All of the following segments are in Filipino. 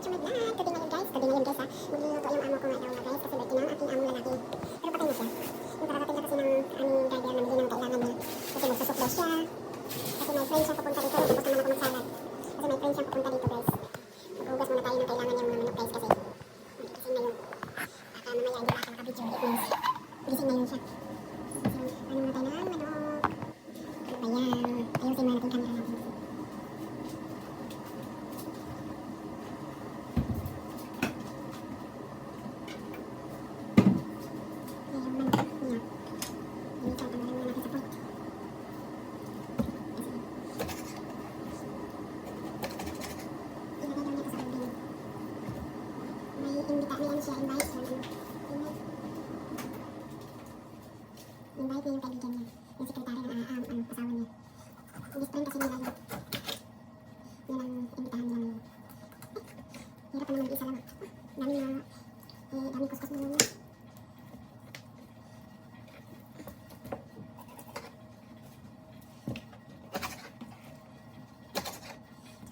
welcome to my vlog. Today ngayon guys, today ngayon guys ha. Magluluto yung amo ko nga daw guys kasi birthday ng aking amo lalaki. Pero patay na siya. Yung kararating na kasi ng aming driver na bigyan ng kailangan niya. Kasi magsusok daw siya. Kasi may friend siya pupunta dito. Tapos naman ako magsalad. Kasi may friend siya pupunta dito guys. Maghugas muna tayo ng kailangan niya mga manok guys kasi gising na yun. Baka mamaya hindi na ako nakabidyo. It means gising na yun siya. So, ano muna tayo ng manok. Ano ba yan? Ayusin muna natin camera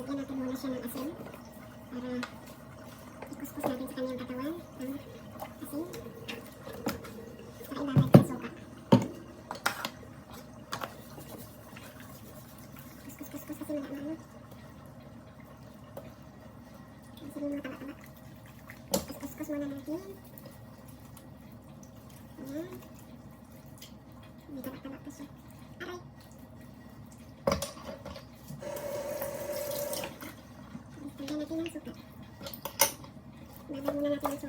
lagyan natin muna siya ng asin para ikuskus natin sa kanyang katawan ng asin. Saka ilalagay sa suka. Kuskus, kuskus kasi wala na ano. Kasi mga taba-taba. Kuskus muna natin. Ayan. Aray! Lagyan natin ng suka. Babad muna natin ng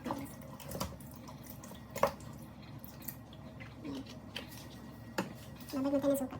suka.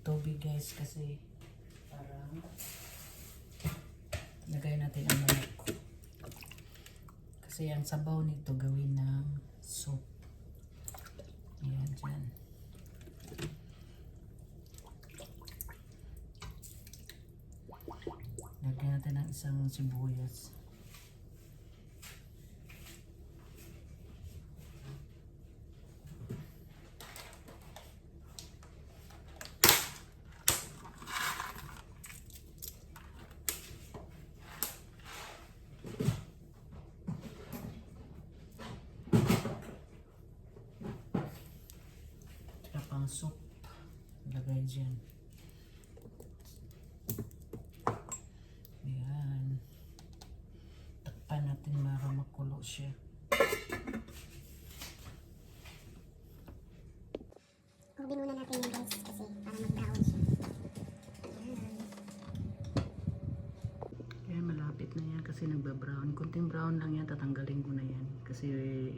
Tubig guys kasi parang lagay natin ang manok. Kasi ang sabaw nito gawin ng soup. Ayan dyan. Lagyan natin ng isang sibuyas. Tsaka pang soup. Lagay dyan. Ayan. Takpan natin para makulo siya. O, binuna natin yun guys kasi para mag-brown siya. Ayan. Ayan, malapit na yan kasi nagba-brown. Kunting brown lang yan, tatanggalin ko na yan. Kasi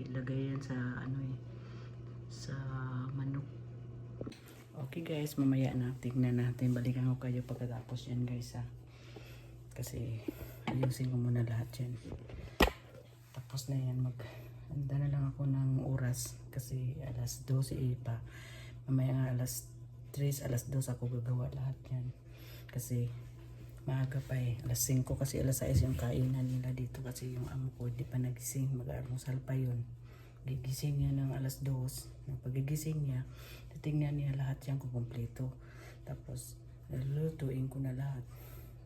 ilagay yan sa ano eh, sa manok. Okay guys, mamaya na. Tignan natin. Balikan ko kayo pagkatapos yan guys ha. Kasi ayusin ko muna lahat yan. Tapos na yan mag... Handa na lang ako ng oras kasi alas 12 eh pa. Mamaya nga alas 3, alas 2 ako gagawa lahat yan. Kasi maaga pa eh. Alas 5 kasi alas 6 yung kainan nila dito kasi yung amo ko di pa nagising. Mag-almusal pa yun. Gigising niya ng alas 2. Nang pagigising niya, titingnan niya lahat yan kung kumpleto. Tapos, lulutuin ko na lahat.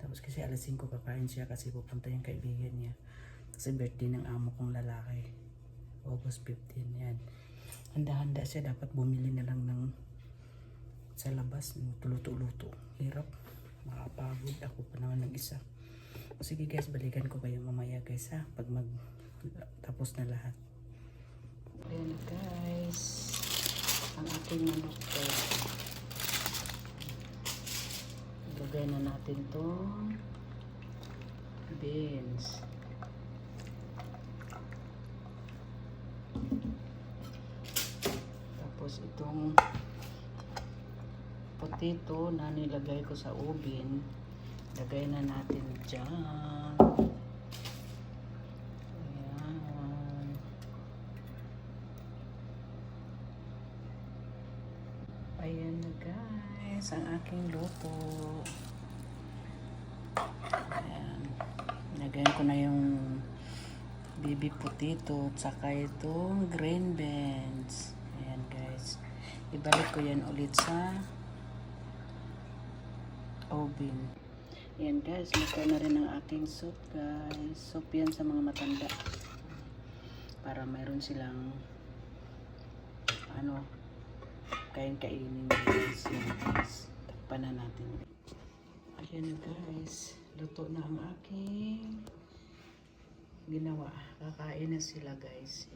Tapos kasi alas 5 kakain siya kasi pupunta yung kaibigan niya. Kasi birthday ng amo kong lalaki. August 15 yan. Handa-handa siya. Dapat bumili na lang ng sa labas. ng Tuluto-luto. Hirap. Makapagod. Ako pa naman nag-isa. Sige guys, balikan ko kayo mamaya guys ha. Pag mag tapos na lahat. Ayan guys. Ang ating manok guys. Ilagay na natin tong beans. Tapos itong potato na nilagay ko sa oven, lagay na natin dyan. Ayan. Ayan na guys, ang aking luto. Ayan. Lagayan ko na yung baby potato at saka itong green beans. Ayan guys. Ibalik ko yan ulit sa oven. Ayan guys, luto na rin ang aking soup guys. Soup yan sa mga matanda. Para mayroon silang ano, kain-kainin guys. Yan Takpan na natin. Ayan na guys. Luto na ang aking ginawa. Kakain na sila guys.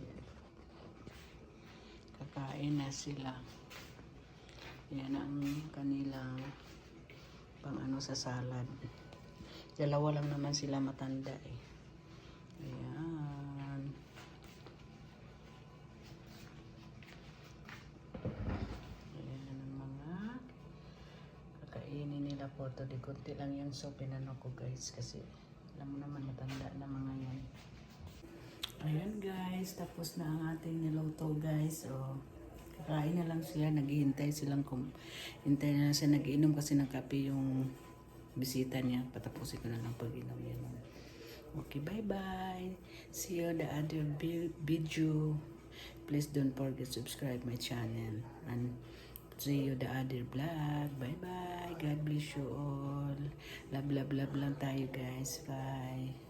Kakain na sila. Yan ang kanilang pang ano sa salad. Dalawa lang naman sila matanda eh. Konti lang yung soup inano ko guys kasi alam mo naman matanda na mga yan. Ayan guys, tapos na ang ating niluto guys. So, kakain na lang sila, naghihintay silang kum hintay na lang siya nagiinom kasi ng kape yung bisita niya. Patapusin ko na lang pag-inom yan. Okay, bye-bye. See you the other vi- video. Please don't forget to subscribe my channel. And see you the other vlog. Bye-bye. God bless you all. Love, love, love lang tayo guys. Bye.